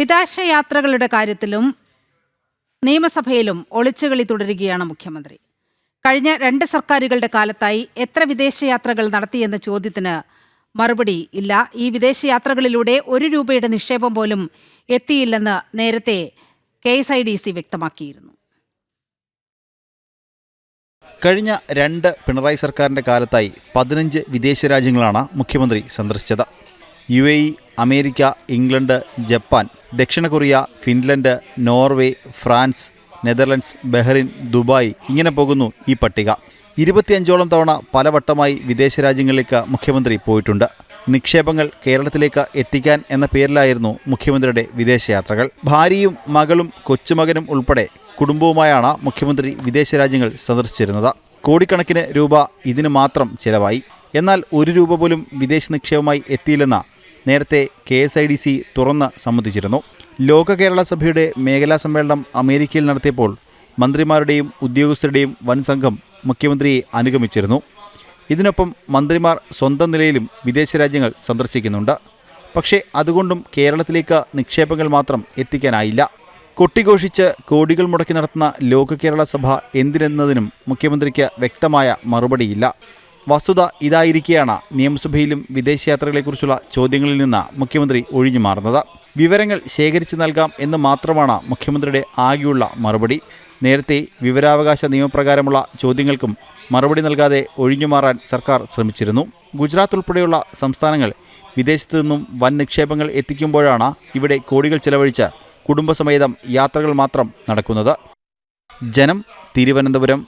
വിദേശയാത്രകളുടെ കാര്യത്തിലും നിയമസഭയിലും ഒളിച്ചുകളി തുടരുകയാണ് മുഖ്യമന്ത്രി. കഴിഞ്ഞ രണ്ട് സർക്കാരുകളുടെ കാലത്തായി എത്ര വിദേശയാത്രകൾ നടത്തിയെന്ന ചോദ്യത്തിന് മറുപടി ഇല്ല. ഈ വിദേശയാത്രകളിലൂടെ ഒരു രൂപയുടെ നിക്ഷേപം പോലും എത്തിയില്ലെന്ന് നേരത്തെ K S I D C വ്യക്തമാക്കിയിരുന്നു. കഴിഞ്ഞ രണ്ട് പിണറായി സർക്കാരിന്റെ കാലത്തായി പതിനഞ്ച് വിദേശ രാജ്യങ്ങളാണ് മുഖ്യമന്ത്രി സന്ദർശിച്ചത്. U A E America England Japan ദക്ഷിണ Korea Finland Norway France Netherlands Bahrain Dubai ഇങ്ങനെ പോകുന്നു ഈ പട്ടിക. ഇരുപത്തിയഞ്ചോളം തവണ പലവട്ടമായി വിദേശ രാജ്യങ്ങളിലേക്ക് മുഖ്യമന്ത്രി പോയിട്ടുണ്ട്. നിക്ഷേപങ്ങൾ കേരളത്തിലേക്ക് എത്തിക്കാൻ എന്ന പേരിലായിരുന്നു മുഖ്യമന്ത്രിയുടെ വിദേശയാത്രകൾ. ഭാര്യയും മകളും കൊച്ചുമകനും ഉൾപ്പെടെ കുടുംബവുമായാണ് മുഖ്യമന്ത്രി വിദേശ രാജ്യങ്ങൾ സന്ദർശിച്ചിരുന്നത്. കോടിക്കണക്കിന് രൂപ ഇതിനു മാത്രം ചിലവായി. എന്നാൽ ഒരു രൂപ പോലും വിദേശ നിക്ഷേപമായി എത്തിയില്ലെന്ന് നേരത്തെ K S I D C തുറന്ന് സമ്മതിച്ചിരുന്നു. ലോക കേരള സഭയുടെ മേഖലാ സമ്മേളനം അമേരിക്കയിൽ നടത്തിയപ്പോൾ മന്ത്രിമാരുടെയും ഉദ്യോഗസ്ഥരുടെയും വൻ സംഘം മുഖ്യമന്ത്രിയെ അനുഗമിച്ചിരുന്നു. ഇതിനൊപ്പം മന്ത്രിമാർ സ്വന്തം നിലയിലും വിദേശ രാജ്യങ്ങൾ സന്ദർശിക്കുന്നുണ്ട്. പക്ഷേ അതുകൊണ്ടും കേരളത്തിലേക്ക് നിക്ഷേപങ്ങൾ മാത്രം എത്തിക്കാനായില്ല. കൊട്ടിഘോഷിച്ച് കോടികൾ മുടക്കി നടത്തുന്ന ലോക കേരള സഭ എന്തിനെന്നതിനും മുഖ്യമന്ത്രിക്ക് വ്യക്തമായ മറുപടിയില്ല. വസ്തുത ഇതായിരിക്കെയാണ് നിയമസഭയിലും വിദേശയാത്രകളെക്കുറിച്ചുള്ള ചോദ്യങ്ങളിൽ നിന്ന് മുഖ്യമന്ത്രി ഒഴിഞ്ഞു മാറുന്നത്. വിവരങ്ങൾ ശേഖരിച്ചു നൽകാം എന്ന് മാത്രമാണ് മുഖ്യമന്ത്രിയുടെ ആകെയുള്ള മറുപടി. നേരത്തെ വിവരാവകാശ നിയമപ്രകാരമുള്ള ചോദ്യങ്ങൾക്കും മറുപടി നൽകാതെ ഒഴിഞ്ഞുമാറാൻ സർക്കാർ ശ്രമിച്ചിരുന്നു. ഗുജറാത്ത് ഉൾപ്പെടെയുള്ള സംസ്ഥാനങ്ങൾ വിദേശത്തു നിന്നും വൻ നിക്ഷേപങ്ങൾ എത്തിക്കുമ്പോഴാണ് ഇവിടെ കോടികൾ ചെലവഴിച്ച് കുടുംബസമേതം യാത്രകൾ മാത്രം നടക്കുന്നത്. ജനം തിരുവനന്തപുരം